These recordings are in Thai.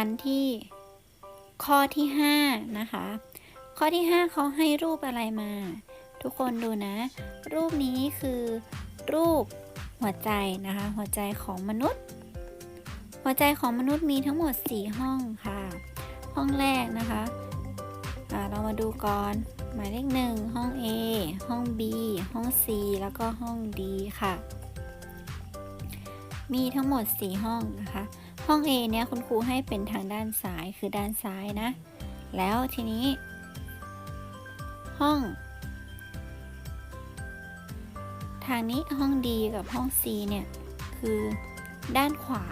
กันที่ข้อที่ 5 นะคะ ข้อที่ 5เขาให้รูปอะไรมา ทุกคนดูนะ รูปนี้คือรูปหัวใจนะคะ หัวใจของมนุษย์ หัวใจของมนุษย์มีทั้งหมด 4 ห้องค่ะ ห้องแรกนะคะเรามาดูก่อนหมายเลขหนึ่งห้อง A ห้อง B ห้อง C แล้วก็ห้อง D ค่ะ มีทั้งหมด 4 ห้องนะคะ ห้อง A เนี่ยคุณครูให้เป็นทางด้านซ้ายคือด้านซ้ายนะ แล้วทีนี้ ห้อง ทางนี้ห้อง D กับห้อง C เนี่ย คือด้านขวา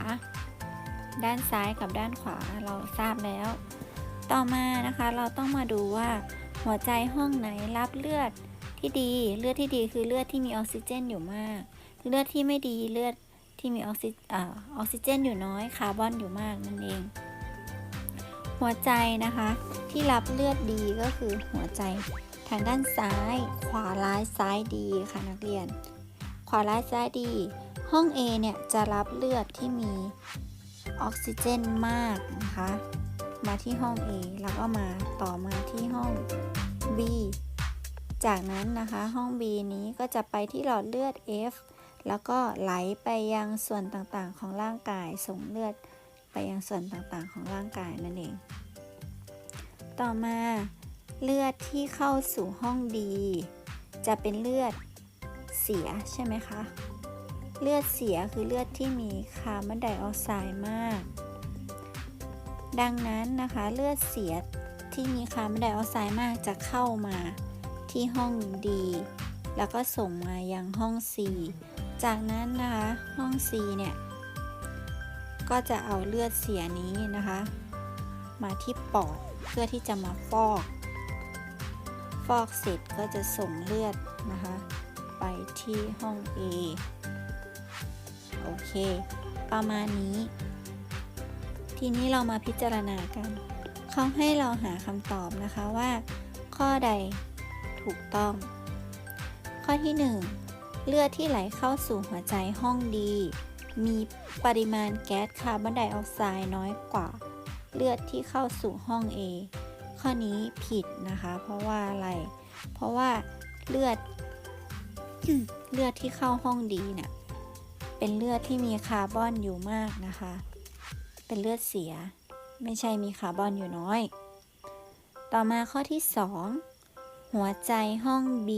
ด้านซ้ายกับด้านขวาเราทราบแล้ว ต่อมานะคะเราต้องมาดูว่าหัวใจห้องไหนรับเลือดที่ดี เลือดที่ดีคือเลือดที่มีออกซิเจนอยู่มาก เลือดที่ไม่ดีเลือด ที่มีออกซิออกซิเจนอยู่น้อยคาร์บอนอยู่มากนั่นเอง หัวใจนะคะที่รับเลือดดีก็คือหัวใจทางด้านซ้าย ขวาร้ายซ้ายดีค่ะนักเรียน ขวาร้ายซ้ายดี ห้อง A เนี่ยจะรับเลือดที่มีออกซิเจนมากนะคะ มาที่ห้อง A แล้วก็มาต่อมาที่ห้อง B จากนั้นนะคะห้อง B นี้ก็จะไปที่หลอดเลือด F แล้วก็ไหลไปยังส่วนต่างๆของร่างกาย ส่งเลือดไปยังส่วนต่างๆของร่างกายนั่นเอง ต่อมาเลือดที่เข้าสู่ห้องดี จะเป็นเลือดเสียใช่ไหมคะ เลือดเสียคือเลือดที่มีคาร์บอนไดออกไซด์มาก ดังนั้นนะคะเลือดเสียที่มีคาร์บอนไดออกไซด์มากจะเข้ามาที่ห้องดี แล้วก็ส่งมายังห้อง C จากนั้นนะคะห้อง C เนี่ย ก็จะเอาเลือดเสียนี้นะคะ มาที่ปอดเพื่อที่จะมาฟอก ฟอกเสร็จก็จะส่งเลือดนะคะ ไปที่ห้อง A โอเค ประมาณนี้ ทีนี้เรามาพิจารณากัน เขาให้เราหาคำตอบนะคะว่า ข้อใดถูกต้อง ข้อที่ 1 เลือดที่ไหลเข้าสู่หัวใจห้องดี มีปริมาณแก๊สคาร์บอนไดออกไซด์น้อยกว่า เลือดที่เข้าสู่ห้อง A ข้อนี้ผิดนะคะ เพราะว่าอะไร เพราะว่าเลือด เลือดที่เข้าห้องดีเนี่ยเป็นเลือดที่มีคาร์บอนอยู่มากนะคะ เป็นเลือดเสีย ไม่ใช่มีคาร์บอนอยู่น้อย ต่อมาข้อที่ 2 หัวใจห้อง B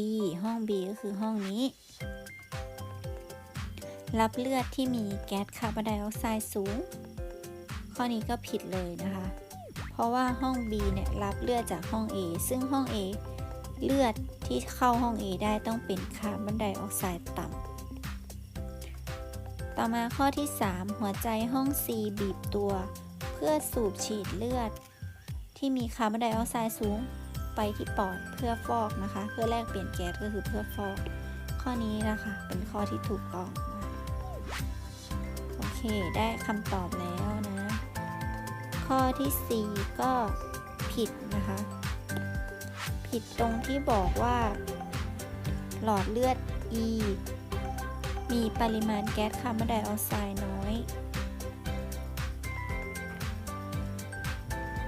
ห้อง B ก็คือห้องนี้ รับเลือดที่มีแก๊สคาร์บอนไดออกไซด์สูง ข้อนี้ก็ผิดเลยนะคะ เพราะว่าห้อง B เนี่ยรับเลือดจากห้อง A ซึ่งห้อง A เลือดที่เข้าห้อง A ได้ต้องเป็นคาร์บอนไดออกไซด์ต่ำ ต่อมาข้อที่ 3 หัวใจห้อง C บีบตัว เพื่อสูบฉีดเลือด ที่มีคาร์บอนไดออกไซด์สูงไปที่ปอดเพื่อฟอกนะคะ เพื่อแลกเปลี่ยนแก๊สก็คือเพื่อฟอก ข้อนี้นะคะเป็นข้อที่ถูกต้องนะ เคได้คำตอบแล้วนะ ข้อที่ 4 ก็ผิดนะคะ ผิดตรงที่บอกว่า หลอดเลือด E มีปริมาณแก๊สคาร์บอนไดออกไซด์น้อย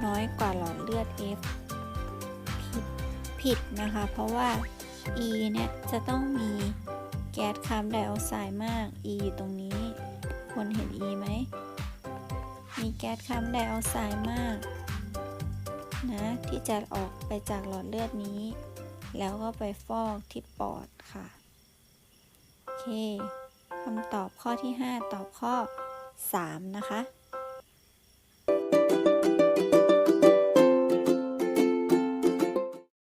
น้อยกว่าหลอดเลือด F ผิดผิดนะคะ เพราะว่า E เนี่ยจะต้องมีแก๊สคาร์บอนไดออกไซด์มาก E อยู่ตรงนี้ คนเห็น E ไหม มีแก๊สคาร์บอนไดออกไซด์มาก นะ ที่จะออกไปจากหลอดเลือดนี้ แล้วก็ไปฟอกที่ปอดค่ะ โอเคคำตอบข้อที่ 5 ตอบข้อ 3 นะคะ